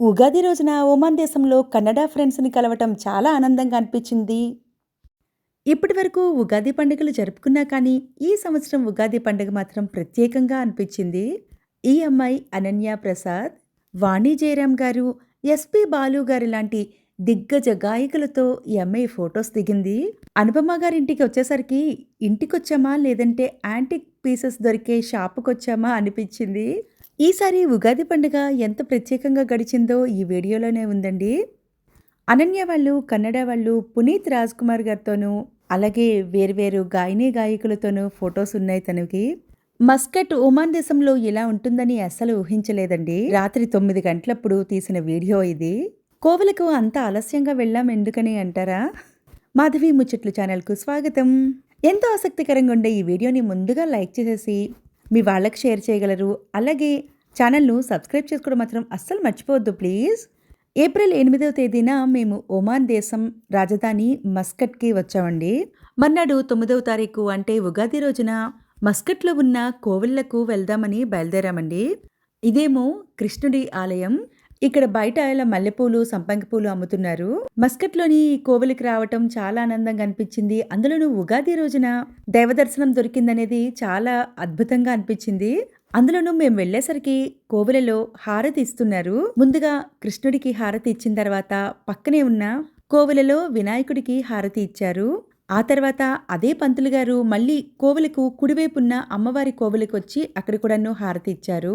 ఉగాది రోజున ఒమాన్ దేశంలో కన్నడ ఫ్రెండ్స్‌ని కలవటం చాలా ఆనందంగా అనిపించింది. ఇప్పటివరకు ఉగాది పండుగలు జరుపుకున్నా కానీ, ఈ సంవత్సరం ఉగాది పండుగ మాత్రం ప్రత్యేకంగా అనిపించింది. ఈ అమ్మాయి అనన్య ప్రసాద్, వాణి జయరాం గారు, ఎస్‌పి బాలు గారు లాంటి దిగ్గజ గాయకులతో ఈ అమ్మాయి దిగింది. అనుపమ గారింటికి వచ్చేసరికి ఇంటికొచ్చామా లేదంటే యాంటిక్ పీసెస్ దొరికే షాపుకొచ్చామా అనిపించింది. ఈసారి ఉగాది పండుగ ఎంత ప్రత్యేకంగా గడిచిందో ఈ వీడియోలోనే ఉందండి. అనన్య వాళ్ళు, కన్నడ వాళ్ళు పునీత్ రాజ్ కుమార్ గారితోనూ, అలాగే వేర్వేరు గాయని గాయకులతోనూ ఫొటోస్ ఉన్నాయి తనకి. మస్కట్ ఒమాన్ దేశంలో ఇలా ఉంటుందని అస్సలు ఊహించలేదండి. రాత్రి తొమ్మిది గంటలప్పుడు తీసిన వీడియో ఇది. కోవలకు అంత ఆలస్యంగా వెళ్ళాం ఎందుకని అంటారా? మాధవి ముచ్చట్లు ఛానల్‌కు స్వాగతం. ఎంతో ఆసక్తికరంగా ఉండే ఈ వీడియోని ముందుగా లైక్ చేసేసి, మీ వాళ్ళకి షేర్ చేయగలరు. అలాగే ఛానల్‌ను సబ్స్క్రైబ్ చేసుకోవడం మాత్రం అస్సలు మర్చిపోవద్దు ప్లీజ్. ఏప్రిల్ ఎనిమిదవ తేదీన మేము ఒమాన్ దేశం రాజధాని మస్కట్‌కి వచ్చామండి. మర్నాడు తొమ్మిదవ తారీఖు అంటే ఉగాది రోజున మస్కట్‌లో ఉన్న కోవిళ్ళకు వెళ్దామని బయలుదేరామండి. ఇదేమో కృష్ణుడి ఆలయం. ఇక్కడ బయట ఇలా మల్లెపూలు, సంపంగి పూలు అమ్ముతున్నారు. మస్కట్‌లోని ఈ కోవెలికి రావటం చాలా ఆనందంగా అనిపించింది. అందులోనూ ఉగాది రోజున దైవదర్శనం దొరికిందనేది చాలా అద్భుతంగా అనిపించింది. అందులోనూ మేము వెళ్ళేసరికి కోవెలలో హారతి ఇస్తున్నారు. ముందుగా కృష్ణుడికి హారతి ఇచ్చిన తర్వాత పక్కనే ఉన్న కోవెలలో వినాయకుడికి హారతి ఇచ్చారు. ఆ తర్వాత అదే పంతులు గారు మళ్ళీ కోవెలకు కుడివైపున్న అమ్మవారి కోవెలకొచ్చి అక్కడ కూడాను హారతి ఇచ్చారు.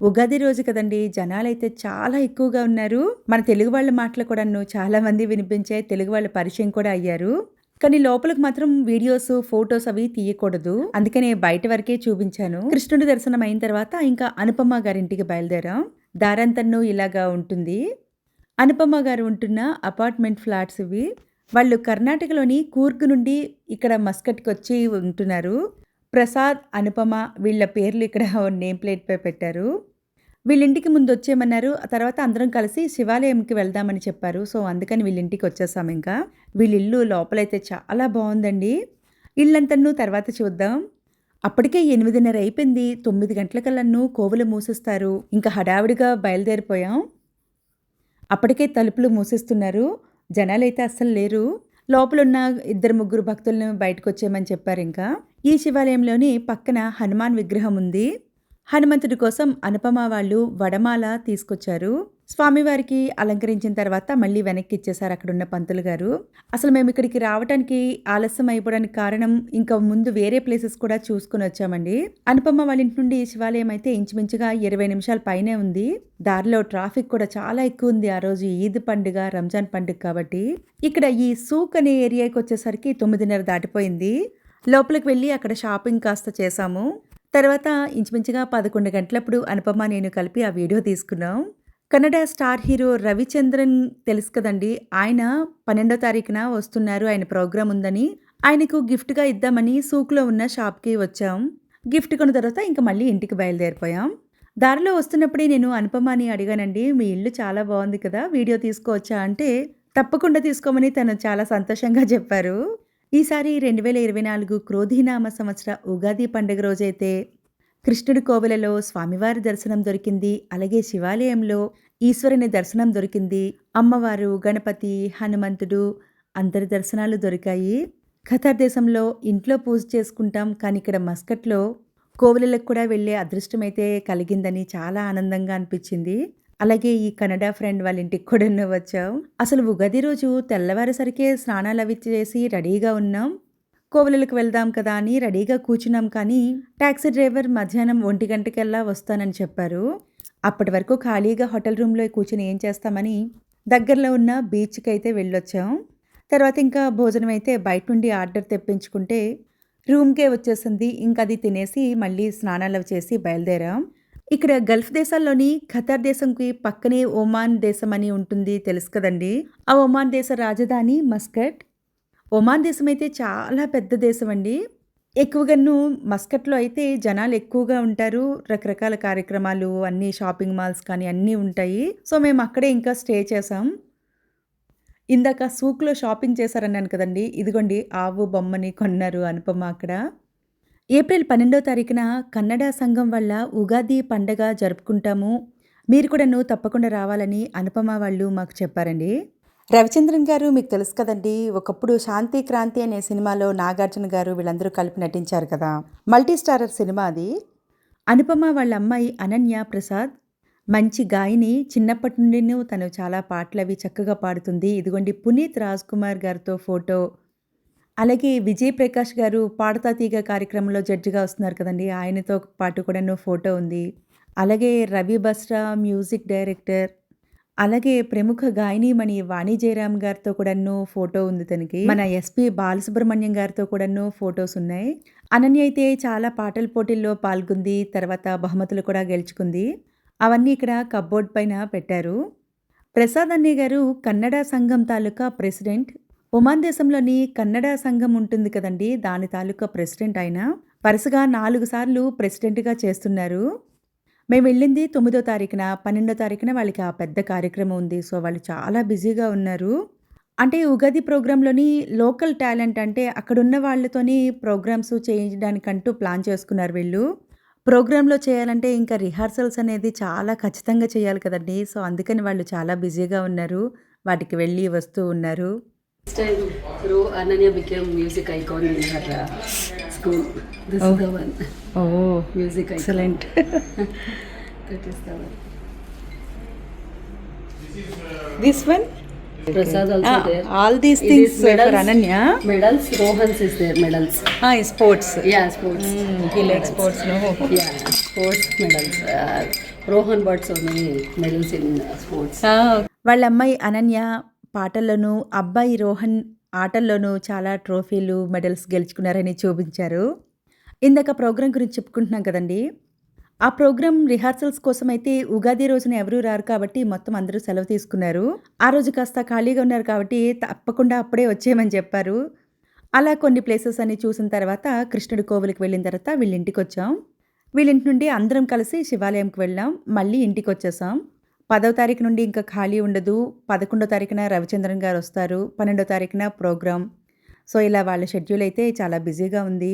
ఉగాది రోజు కదండీ! జనాలైతే చాలా ఎక్కువగా ఉన్నారు. మన తెలుగు వాళ్ళ మాటలు కూడాను చాలా మంది వినిపించే తెలుగు వాళ్ళ పరిచయం కూడా అయ్యారు. కానీ లోపలికి మాత్రం వీడియోస్, ఫోటోస్ అవి తీయకూడదు. అందుకనే బయట వరకే చూపించాను. కృష్ణుడి దర్శనం అయిన తర్వాత ఇంకా అనుపమ గారింటికి బయలుదేరాం. దారంతన్ను ఇలాగా ఉంటుంది. అనుపమ్మ గారు ఉంటున్న అపార్ట్మెంట్ ఫ్లాట్స్ ఇవి. వాళ్ళు కర్ణాటకలోని కూర్గ్ నుండి ఇక్కడ మస్కట్‌కొచ్చి ఉంటున్నారు. ప్రసాద్, అనుపమ వీళ్ళ పేర్లు ఇక్కడ నేమ్ ప్లేట్‌పై పెట్టారు. వీళ్ళింటికి ముందు వచ్చేయమన్నారు. ఆ తర్వాత అందరం కలిసి శివాలయంకి వెళ్దామని చెప్పారు. సో, అందుకని వీళ్ళింటికి వచ్చేసాం ఇంకా. వీళ్ళిల్లు లోపలైతే చాలా బాగుందండి ఇల్లంతను తర్వాత చూద్దాం. అప్పటికే 8:30 అయిపోయింది. తొమ్మిది గంటలకల్లన్ను కోవులు మూసేస్తారు. ఇంకా హడావిడిగా బయలుదేరిపోయాం. అప్పటికే తలుపులు మూసేస్తున్నారు. జనాలైతే అస్సలు లేరు. లోపలున్న ఇద్దరు ముగ్గురు భక్తులను బయటకు వచ్చేయమని చెప్పారింకా. ఈ శివాలయంలోని పక్కన హనుమాన్ విగ్రహం ఉంది. హనుమంతుడి కోసం అనుపమ వాళ్ళు వడమాల తీసుకొచ్చారు. స్వామివారికి అలంకరించిన తర్వాత మళ్ళీ వెనక్కి ఇచ్చేశారు అక్కడున్న పంతులు గారు. అసలు మేము ఇక్కడికి రావటానికి ఆలస్యం అయిపోవడానికి కారణం ఇంకా ముందు వేరే ప్లేసెస్ కూడా చూసుకుని వచ్చామండి. అనుపమ వాళ్ళ ఇంటి నుండి శివాలయం అయితే ఇంచుమించుగా 20 నిమిషాల పైనే ఉంది. దారిలో ట్రాఫిక్ కూడా చాలా ఎక్కువ ఉంది ఆ రోజు ఈద్ పండుగ, రంజాన్ పండుగ కాబట్టి. ఇక్కడ ఈ సూక్ అనే ఏరియాకి వచ్చేసరికి 9:30 దాటిపోయింది. లోపలికి వెళ్ళి అక్కడ షాపింగ్ కాస్త చేశాము. తర్వాత ఇంచుమించుగా 11 గంటలప్పుడు అనుపమ, నేను కలిపి ఆ వీడియో తీసుకున్నాం. కన్నడ స్టార్ హీరో రవిచంద్రన్ తెలుసు కదండీ! ఆయన 12వ తారీఖున వస్తున్నారు. ఆయన ప్రోగ్రామ్ ఉందని ఆయనకు గిఫ్ట్‌గా ఇద్దామని సూక్‌లో ఉన్న షాప్‌కి వచ్చాం. గిఫ్ట్ కొన్న తర్వాత ఇంక మళ్ళీ ఇంటికి బయలుదేరిపోయాం. దారిలో వస్తున్నప్పుడే నేను అనుపమని అడిగానండి. మీ ఇల్లు చాలా బాగుంది కదా! వీడియో తీసుకోవచ్చా అంటే తప్పకుండా తీసుకోమని తను చాలా సంతోషంగా చెప్పారు. ఈసారి 2024 క్రోధినామ సంవత్సర ఉగాది పండుగ రోజైతే కృష్ణుడి కోవెలలో స్వామివారి దర్శనం దొరికింది. అలాగే శివాలయంలో ఈశ్వరుని దర్శనం దొరికింది. అమ్మవారు, గణపతి, హనుమంతుడు అందరి దర్శనాలు దొరికాయి. ఖతార్ దేశంలో ఇంట్లో పూజ చేసుకుంటాం. కానీ ఇక్కడ మస్కట్‌లో కోవెలలకు కూడా వెళ్ళే అదృష్టమైతే కలిగిందని చాలా ఆనందంగా అనిపించింది. అలాగే ఈ కన్నడ ఫ్రెండ్ వాళ్ళ ఇంటికి కూడాను వచ్చాం. అసలు ఉగాది రోజు తెల్లవారేసరికే అవి చేసి రెడీగా ఉన్నాం. కోవలలకు వెళ్దాం కదా అని రెడీగా కూర్చున్నాం కానీ ట్యాక్సీ డ్రైవర్ మధ్యాహ్నం ఒంటి గంటకల్లా వస్తానని చెప్పారు. అప్పటి వరకు ఖాళీగా హోటల్ రూమ్‌లో కూర్చొని ఏం చేస్తామని దగ్గరలో ఉన్న బీచ్కి అయితే వెళ్ళొచ్చాం. తర్వాత ఇంకా భోజనం అయితే బయట నుండి ఆర్డర్ తెప్పించుకుంటే రూమ్‌కే వచ్చేసింది. ఇంకా అది తినేసి మళ్ళీ స్నానాలు చేసి బయలుదేరాం. ఇక్కడ గల్ఫ్ దేశాల్లోని ఖతార్ దేశంకి పక్కనే ఒమాన్ దేశం అని ఉంటుంది తెలుసు కదండి ఆ ఒమాన్ దేశ రాజధాని మస్కట్. ఒమాన్ దేశం అయితే చాలా పెద్ద దేశం అండి. ఎక్కువగాను మస్కట్‌లో అయితే జనాలు ఎక్కువగా ఉంటారు. రకరకాల కార్యక్రమాలు అన్నీ షాపింగ్ మాల్స్ కానీ అన్నీ ఉంటాయి. సో, మేము అక్కడే ఇంకా స్టే చేశాం. ఇందాక సూక్‌లో షాపింగ్ చేశారన్నాను కదండి ఇదిగోండి ఆవు బొమ్మని కొన్నారు అనుపమ అక్కడ. ఏప్రిల్ 12వ తారీఖున కన్నడ సంఘం వల్ల ఉగాది పండగ జరుపుకుంటాము. మీరు కూడాను తప్పకుండా రావాలని అనుపమ వాళ్ళు మాకు చెప్పారండి. రవిచంద్రన్ గారు మీకు తెలుసు కదండి ఒకప్పుడు శాంతి క్రాంతి అనే సినిమాలో నాగార్జున గారు వీళ్ళందరూ కలిపి నటించారు కదా. మల్టీ స్టారర్ సినిమా అది. అనుపమ వాళ్ళ అమ్మాయి అనన్య ప్రసాద్. మంచి గాయని చిన్నప్పటి నుండి తను చాలా పాటలు అవి చక్కగా పాడుతుంది. ఇదిగోండి పునీత్ రాజ్ కుమార్ గారితో ఫోటో. అలాగే విజయ్ ప్రకాష్ గారు పాడతా తీగ కార్యక్రమంలో జడ్జిగా వస్తున్నారు కదండి. ఆయనతో పాటు కూడాను ఫోటో ఉంది. అలాగే రవి బస్రా మ్యూజిక్ డైరెక్టర్ అలాగే ప్రముఖ గాయనీమణి వాణి జయరామ్ గారితో కూడాను ఫోటో ఉంది తనకి. మన ఎస్పి బాలసుబ్రహ్మణ్యం గారితో కూడాను ఫొటోస్ ఉన్నాయి. అనన్య అయితే చాలా పాటల పోటీల్లో పాల్గొంది తర్వాత బహుమతులు కూడా గెలుచుకుంది. అవన్నీ ఇక్కడ కబ్బోర్డ్ పైన పెట్టారు. ప్రసాద్ అన్నయ్య గారు కన్నడ సంఘం తాలూకా ప్రెసిడెంట్ ఒమాన్ దేశంలోని కన్నడ సంఘం ఉంటుంది కదండి. దాని తాలూకా ప్రెసిడెంట్ ఆయన. వరుసగా నాలుగు సార్లు ప్రెసిడెంట్గా చేస్తున్నారు. మేము వెళ్ళింది తొమ్మిదో తారీఖున పన్నెండో తారీఖున వాళ్ళకి ఆ పెద్ద కార్యక్రమం ఉంది. సో వాళ్ళు చాలా బిజీగా ఉన్నారు. అంటే ఉగాది ప్రోగ్రాంలోని లోకల్ టాలెంట్ అంటే అక్కడున్న వాళ్ళతోని ప్రోగ్రామ్స్ చేయడానికంటూ ప్లాన్ చేసుకున్నారు వీళ్ళు. ప్రోగ్రాంలో చేయాలంటే ఇంకా రిహార్సల్స్ అనేది చాలా ఖచ్చితంగా చేయాలి కదండి. సో అందుకని వాళ్ళు చాలా బిజీగా ఉన్నారు. వాటికి వెళ్ళి వస్తూ ఉన్నారు. Time, through Ananya became music icon in her uh, school. This is the one. ఓ Music. Excellent That is the one. This one Prasad also there. All these It things is medals. For Ananya Medals. Rohan's is there. Medals. Sports Yeah, sports. He like sports no Yeah, sports medals. Uh, Rohan bought so many medals in uh, sports. వాళ్ళ అమ్మాయి అనన్య పాటల్లోనూ అబ్బాయి రోహన్ ఆటల్లోనూ చాలా ట్రోఫీలు medals గెలుచుకున్నారని చూపించారు. ఇందాక programme గురించి చెప్పుకుంటున్నాం కదండి. ఆ ప్రోగ్రాం రిహార్సల్స్ కోసం అయితే ఉగాది రోజున ఎవరూ రారు కాబట్టి మొత్తం అందరూ సెలవు తీసుకున్నారు. ఆ రోజు కాస్త ఖాళీగా ఉన్నారు కాబట్టి తప్పకుండా అప్పుడే వచ్చేయమని చెప్పారు. అలా కొన్ని ప్లేసెస్ అన్ని చూసిన తర్వాత కృష్ణుడి కోవిలికి వెళ్ళిన తర్వాత వీళ్ళింటికి వచ్చాం. వీళ్ళింటి నుండి అందరం కలిసి శివాలయంకి వెళ్ళాం. మళ్ళీ ఇంటికి వచ్చేసాం. పదవ తారీఖు నుండి ఇంకా ఖాళీ ఉండదు. పదకొండో తారీఖున రవిచంద్రన్ గారు వస్తారు. పన్నెండో తారీఖున ప్రోగ్రామ్ సో ఇలా వాళ్ళ షెడ్యూల్ అయితే చాలా బిజీగా ఉంది.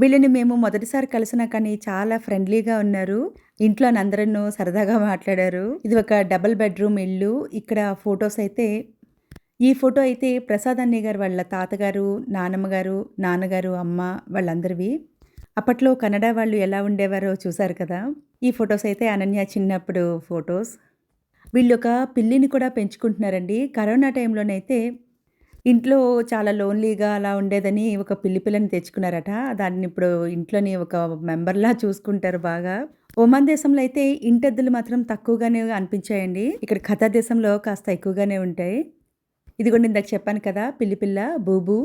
వీళ్ళని మేము మొదటిసారి కలిసినా కానీ చాలా ఫ్రెండ్లీగా ఉన్నారు. ఇంట్లో అందరూ సరదాగా మాట్లాడారు. ఇది ఒక డబుల్ బెడ్రూమ్ ఇల్లు. ఇక్కడ ఫొటోస్ అయితే ఈ ఫోటో అయితే ప్రసాద్ అన్నయ్య గారు వాళ్ళ తాతగారు నానమ్మగారు నాన్నగారు అమ్మ వాళ్ళందరివి. అప్పట్లో కన్నడ వాళ్ళు ఎలా ఉండేవారో చూసారు కదా. ఈ ఫొటోస్ అయితే అనన్య చిన్నప్పుడు ఫొటోస్. వీళ్ళు ఒక పిల్లిని కూడా పెంచుకుంటున్నారండి. కరోనా టైంలోనైతే ఇంట్లో చాలా లోన్లీగా అలా ఉండేదని ఒక పిల్లి పిల్లని తెచ్చుకున్నారట. దాన్ని ఇప్పుడు ఇంట్లోని ఒక మెంబర్లా చూసుకుంటారు బాగా. ఒమాన్ దేశంలో అయితే ఇంటెద్దులు మాత్రం తక్కువగానే అనిపించాయండి. ఇక్కడ ఖతా దేశంలో కాస్త ఎక్కువగానే ఉంటాయి. ఇదిగోండి ఇందాక చెప్పాను కదా పిల్లి పిల్ల బూబు.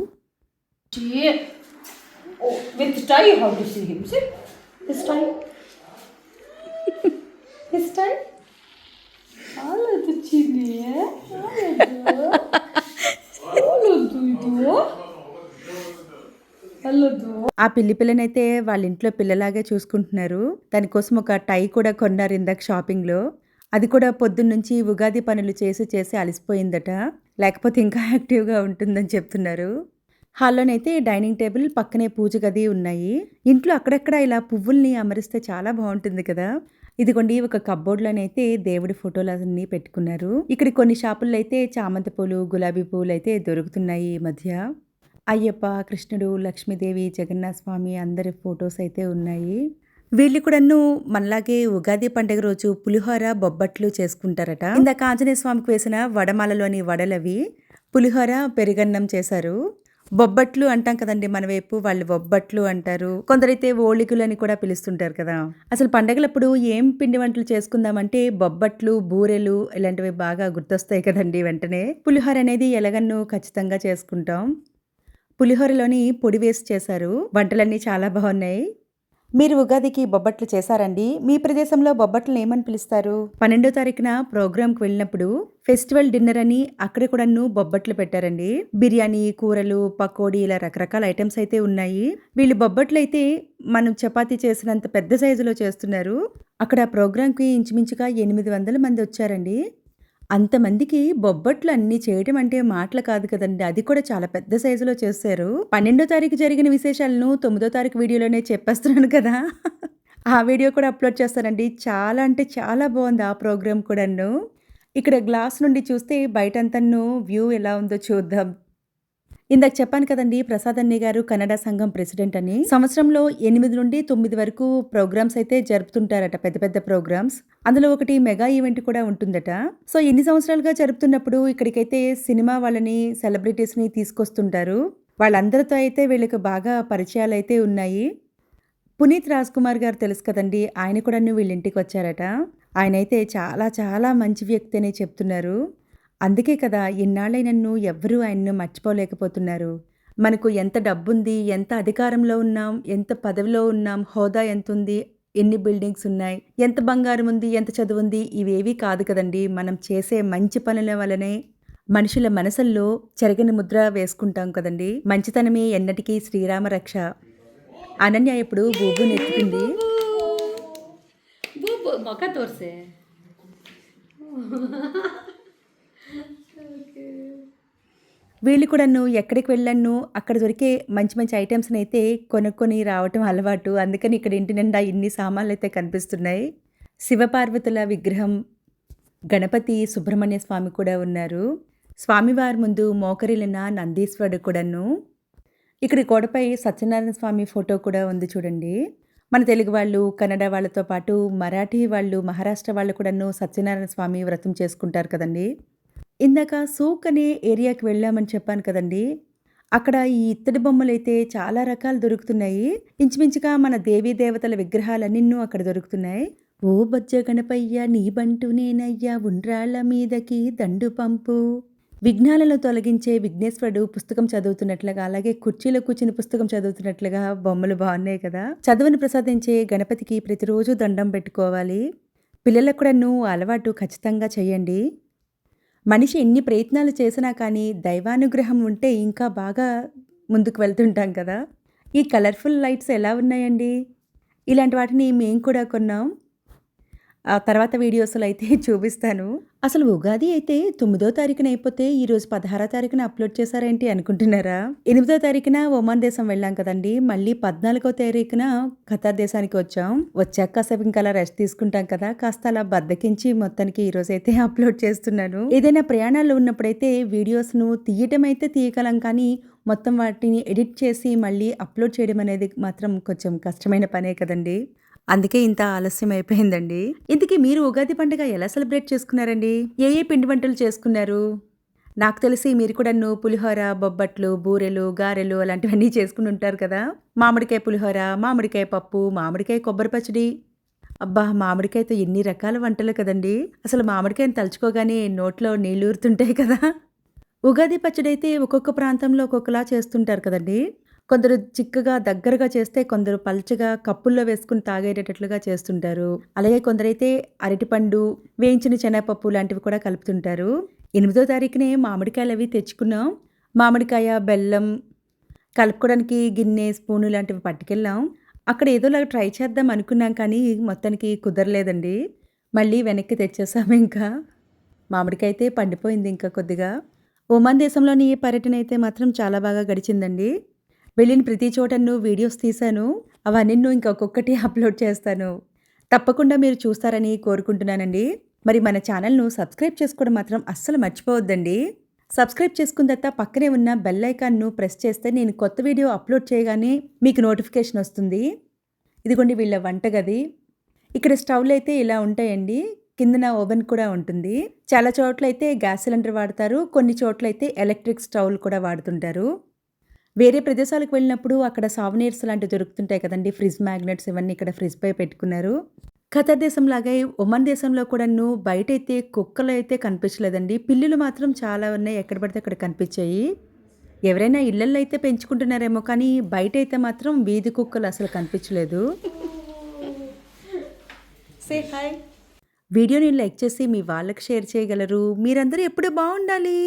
విత్ Oh, ఆ పిల్లి పిల్లనైతే వాళ్ళ ఇంట్లో పిల్లలాగే చూసుకుంటున్నారు. దానికోసం ఒక టై కూడా కొన్నారు ఇందాక షాపింగ్లో అది కూడా పొద్దున్నుంచి ఉగాది పనులు చేసి చేసి అలసిపోయిందట. లేకపోతే ఇంకా యాక్టివ్గా ఉంటుందని చెప్తున్నారు. హాల్లోనైతే డైనింగ్ టేబుల్ పక్కనే పూజ గది ఉన్నాయి. ఇంట్లో అక్కడక్కడ ఇలా పువ్వుల్ని అమరిస్తే చాలా బాగుంటుంది కదా. ఇదిగోండి ఒక కబ్బోర్డ్లోనైతే దేవుడి ఫోటోలు అన్ని పెట్టుకున్నారు. ఇక్కడ కొన్ని షాపుల్లో అయితే చామంతి పూలు గులాబీ పూలు అయితే దొరుకుతున్నాయి ఈ మధ్య. అయ్యప్ప కృష్ణుడు లక్ష్మీదేవి జగన్నాథ స్వామి అందరి ఫొటోస్ అయితే ఉన్నాయి. వీళ్ళు కూడాను మనలాగే ఉగాది పండుగ రోజు పులిహోర బొబ్బట్లు చేసుకుంటారట. ఇందాక ఆంజనేయ స్వామికి వేసిన వడమాలలోని వడలవి పులిహోర పెరుగన్నం చేశారు. బొబ్బట్లు అంటాం కదండి మన వైపు వాళ్ళు బొబ్బట్లు అంటారు. కొందరైతే ఓళికులు అని కూడా పిలుస్తుంటారు కదా. అసలు పండగలప్పుడు ఏం పిండి వంటలు చేసుకుందామంటే బొబ్బట్లు బూరెలు ఇలాంటివి బాగా గుర్తొస్తాయి కదండి వెంటనే. పులిహోర అనేది ఎలగన్ను ఖచ్చితంగా చేసుకుంటాం. పులిహోరలోని పొడి వేసి చేశారు. వంటలన్నీ చాలా బాగున్నాయి. మీరు ఉగాదికి బొబ్బట్లు చేశారండి. మీ ప్రదేశంలో బొబ్బట్లను ఏమని పిలుస్తారు? పన్నెండో తారీఖున ప్రోగ్రామ్కి వెళ్ళినప్పుడు ఫెస్టివల్ డిన్నర్ అని అక్కడ కూడా బొబ్బట్లు పెట్టారండి. బిర్యానీ కూరలు పకోడీ ఇలా రకరకాల ఐటమ్స్ అయితే ఉన్నాయి. వీళ్ళు బొబ్బట్లు అయితే మనం చపాతీ చేసినంత పెద్ద సైజులో చేస్తున్నారు. అక్కడ ప్రోగ్రామ్కి ఇంచుమించుగా ఎనిమిది వందల మంది వచ్చారండి. అంతమందికి బొబ్బట్లు అన్ని చేయటం అంటే మాటలు కాదు కదండి అది కూడా చాలా పెద్ద సైజులో చేశారు పన్నెండో తారీఖు జరిగిన విశేషాలను తొమ్మిదో తారీఖు వీడియోలోనే చెప్పేస్తున్నాను కదా ఆ వీడియో కూడా అప్లోడ్ చేస్తానండి. చాలా అంటే చాలా బాగుంది ఆ ప్రోగ్రామ్ కూడాను. ఇక్కడ గ్లాస్ నుండి చూస్తే బయటంతాను వ్యూ ఎలా ఉందో చూద్దాం. ఇందాక చెప్పాను కదండీ! ప్రసాద్ గారు కన్నడ సంఘం ప్రెసిడెంట్ అని. సంవత్సరంలో 8-9 వరకు ప్రోగ్రామ్స్ అయితే జరుపుతుంటారట పెద్ద పెద్ద ప్రోగ్రామ్స్. అందులో ఒకటి మెగా ఈవెంట్ కూడా ఉంటుందట. సో, ఎన్ని సంవత్సరాలుగా జరుపుతున్నప్పుడు ఇక్కడికైతే సినిమా వాళ్ళని, సెలబ్రిటీస్‌ని తీసుకొస్తుంటారు. వాళ్ళందరితో అయితే వీళ్ళకి బాగా పరిచయాలు అయితే ఉన్నాయి. పునీత్ రాజ్ కుమార్ గారు తెలుసు కదండి ఆయన కూడాను వీళ్ళ ఆయన అయితే చాలా చాలా మంచి వ్యక్తి అనే చెప్తున్నారు. అందుకే కదా ఇన్నాళ్ళై నన్ను ఎవ్వరూ ఆయన్ను మర్చిపోలేకపోతున్నారు మనకు ఎంత డబ్బుంది ఎంత అధికారంలో ఉన్నాం ఎంత పదవిలో ఉన్నాం హోదా ఎంత ఉంది ఎన్ని బిల్డింగ్స్ ఉన్నాయి ఎంత బంగారం ఉంది ఎంత చదువు ఉంది ఇవేవీ కాదు కదండి మనం చేసే మంచి పనుల వలనే మనుషుల మనసుల్లో చెరగని ముద్ర వేసుకుంటాం కదండి మంచితనమే ఎన్నటికీ శ్రీరామ రక్ష అనన్య ఇప్పుడు బూబు నెత్తుకుంది మొక్క తోర్సే వీళ్ళు కూడాను ఎక్కడికి వెళ్ళాను అక్కడ దొరికే మంచి మంచి ఐటమ్స్ని అయితే కొనుక్కొని రావటం అలవాటు. అందుకని ఇక్కడ ఇంటి నిండా ఇన్ని సామాన్లు అయితే కనిపిస్తున్నాయి. శివపార్వతుల విగ్రహం, గణపతి, సుబ్రహ్మణ్య స్వామి కూడా ఉన్నారు. స్వామివారి ముందు మోకరిలిన నందీశ్వరుడు కూడాను. ఇక్కడ గోడపై సత్యనారాయణ స్వామి ఫోటో కూడా ఉంది చూడండి. మన తెలుగు వాళ్ళు, కన్నడ వాళ్ళతో పాటు మరాఠీ వాళ్ళు, మహారాష్ట్ర వాళ్ళు కూడాను సత్యనారాయణ స్వామి వ్రతం చేసుకుంటారు కదండీ! ఇందాక సూక్ అనే ఏరియాకి వెళ్ళామని చెప్పాను కదండీ! అక్కడ ఈ ఇత్తడి బొమ్మలు అయితే చాలా రకాలు దొరుకుతున్నాయి. ఇంచుమించుగా మన దేవీ దేవతల విగ్రహాలన్నిన్నూ అక్కడ దొరుకుతున్నాయి. ఓ బజ్జ గణపయ్య నీ బంటు నేనయ్యా ఉండ్రాళ్ళ మీదకి దండు పంపు. విఘ్నాలను తొలగించే విఘ్నేశ్వరుడు పుస్తకం చదువుతున్నట్లుగా, అలాగే కుర్చీలో కూర్చుని పుస్తకం చదువుతున్నట్లుగా బొమ్మలు బాగున్నాయి కదా! చదువుని ప్రసాదించే గణపతికి ప్రతిరోజు దండం పెట్టుకోవాలి. పిల్లలకు కూడాను నువ్వు అలవాటు ఖచ్చితంగా చేయండి. మనిషి ఎన్ని ప్రయత్నాలు చేసినా కానీ దైవానుగ్రహం ఉంటే ఇంకా బాగా ముందుకు వెళ్తుంటాం కదా! ఈ కలర్‌ఫుల్ లైట్స్ ఎలా ఉన్నాయండి? ఇలాంటి వాటిని మేము కూడా కొన్నాం. ఆ తర్వాత వీడియోస్‌లో అయితే చూపిస్తాను. అసలు ఉగాది అయితే తొమ్మిదో తారీఖున అయిపోతే ఈరోజు 16 తారీఖున అప్లోడ్ చేశారేంటి అనుకుంటున్నారా? ఎనిమిదో తారీఖున ఒమాన్ దేశం వెళ్ళాం కదండీ! మళ్ళీ 14వ తారీఖున ఖతార్ దేశానికి వచ్చాం. వచ్చాక కాసేపు ఇంకా అలా రెస్ట్ తీసుకుంటాం కదా! కాస్త అలా బద్దకించి మొత్తానికి ఈరోజైతే అప్లోడ్ చేస్తున్నాను. ఏదైనా ప్రయాణాల్లో ఉన్నప్పుడైతే వీడియోస్‌ను తీయటం అయితే తీయగలం కానీ మొత్తం వాటిని ఎడిట్ చేసి మళ్ళీ అప్లోడ్ చేయడం అనేది మాత్రం కొంచెం కష్టమైన పనే కదండీ! అందుకే ఇంత ఆలస్యం అయిపోయిందండి. ఇంతకీ మీరు ఉగాది పండుగ ఎలా సెలబ్రేట్ చేసుకున్నారండి? ఏ ఏ పిండి వంటలు చేసుకున్నారు? నాకు తెలిసి మీరు కూడాను పులిహోర, బొబ్బట్లు, బూరెలు, గారెలు అలాంటివన్నీ చేసుకుని ఉంటారు కదా! మామిడికాయ పులిహోర, మామిడికాయ పప్పు, మామిడికాయ కొబ్బరి పచ్చడి. అబ్బా! మామిడికాయతో ఎన్ని రకాల వంటలు కదండీ! అసలు మామిడికాయని తలుచుకోగానే నోట్లో నీళ్ళూరుతుంటాయి కదా! ఉగాది పచ్చడి అయితే ఒక్కొక్క ప్రాంతంలో ఒక్కొక్కలా చేస్తుంటారు కదండీ! కొందరు చిక్కగా దగ్గరగా చేస్తే కొందరు పల్చగా కప్పుల్లో వేసుకుని తాగేటట్లుగా చేస్తుంటారు. అలాగే కొందరైతే అరటిపండు, వేయించిన శనగపప్పు లాంటివి కూడా కలుపుతుంటారు. ఎనిమిదో తారీఖునే మామిడికాయలు అవి తెచ్చుకున్నాం. మామిడికాయ, బెల్లం కలుపుకోవడానికి గిన్నె, స్పూను లాంటివి పట్టుకెళ్ళాం. అక్కడ ఏదోలాగా ట్రై చేద్దాం అనుకున్నాం కానీ మొత్తానికి కుదరలేదండి. మళ్ళీ వెనక్కి తెచ్చేసాం ఇంకా. మామిడికాయ అయితే పండిపోయింది ఇంకా కొద్దిగా. ఒమాన్ దేశంలోని ఈ పర్యటన అయితే మాత్రం చాలా బాగా గడిచిందండి. వెళ్ళిన ప్రతి చోటను వీడియోస్ తీశాను. అవన్నీ ఇంకా ఒక్కొక్కటి అప్లోడ్ చేస్తాను. తప్పకుండా మీరు చూస్తారని కోరుకుంటున్నానండి. మరి మన ఛానల్‌ను సబ్స్క్రైబ్ చేసుకోవడం మాత్రం అస్సలు మర్చిపోవద్దండి. సబ్స్క్రైబ్ చేసుకున్న తర్వాత పక్కనే ఉన్న బెల్ ఐకాన్‌ను ప్రెస్ చేస్తే నేను కొత్త వీడియో అప్లోడ్ చేయగానే మీకు నోటిఫికేషన్ వస్తుంది. ఇదిగోండి వీళ్ళ వంటగది. ఇక్కడ స్టవ్లు అయితే ఇలా ఉంటాయండి. కిందన ఓవెన్ కూడా ఉంటుంది. చాలా చోట్లయితే గ్యాస్ సిలిండర్ వాడతారు. కొన్ని చోట్లయితే ఎలక్ట్రిక్ స్టవ్‌లు కూడా వాడుతుంటారు. వేరే ప్రదేశాలకు వెళ్ళినప్పుడు అక్కడ సావనీర్స్ లాంటివి దొరుకుతుంటాయి కదండీ! ఫ్రిడ్జ్ మ్యాగ్నెట్స్ ఇవన్నీ ఇక్కడ ఫ్రిడ్జ్‌పై పెట్టుకున్నారు. ఖతార్ దేశంలాగే ఒమాన్ దేశంలో కూడాను బయటైతే కుక్కలైతే కనిపించలేదండి. పిల్లులు మాత్రం చాలా ఉన్నాయి. ఎక్కడ పడితే అక్కడ కనిపించాయి. ఎవరైనా ఇళ్ళల్లో అయితే పెంచుకుంటున్నారేమో కానీ బయటైతే మాత్రం వీధి కుక్కలు అసలు కనిపించలేదు. Say hi. వీడియోని లైక్ చేసి మీ వాళ్ళకి షేర్ చేయగలరు. మీరందరూ ఎప్పుడూ బావుండాలి.